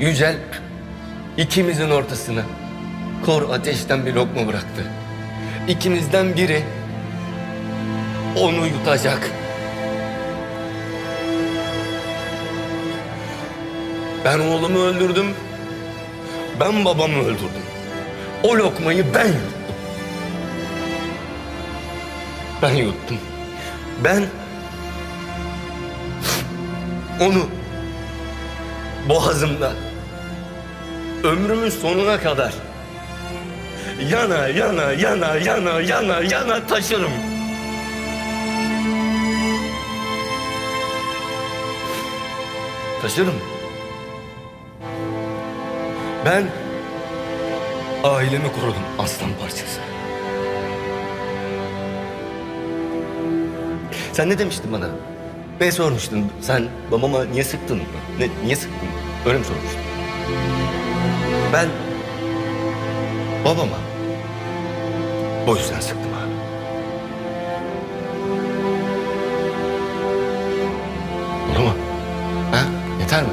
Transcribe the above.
Yücel ikimizin ortasına kor ateşten bir lokma bıraktı. İkimizden biri onu yutacak. Ben oğlumu öldürdüm. Ben babamı öldürdüm. O lokmayı ben yuttum. Ben yuttum. Ben onu boğazımda ömrümün sonuna kadar yana yana yana yana yana yana taşırım. Taşırım. Ben ailemi korudum aslan parçası. Sen ne demiştin bana? Ne sormuştun? Sen babama niye sıktın? Ne, niye sıktın? Öyle mi sormuştun? Ben babama o yüzden sıktım abi. Oldu mu? Ha? Yeter mi?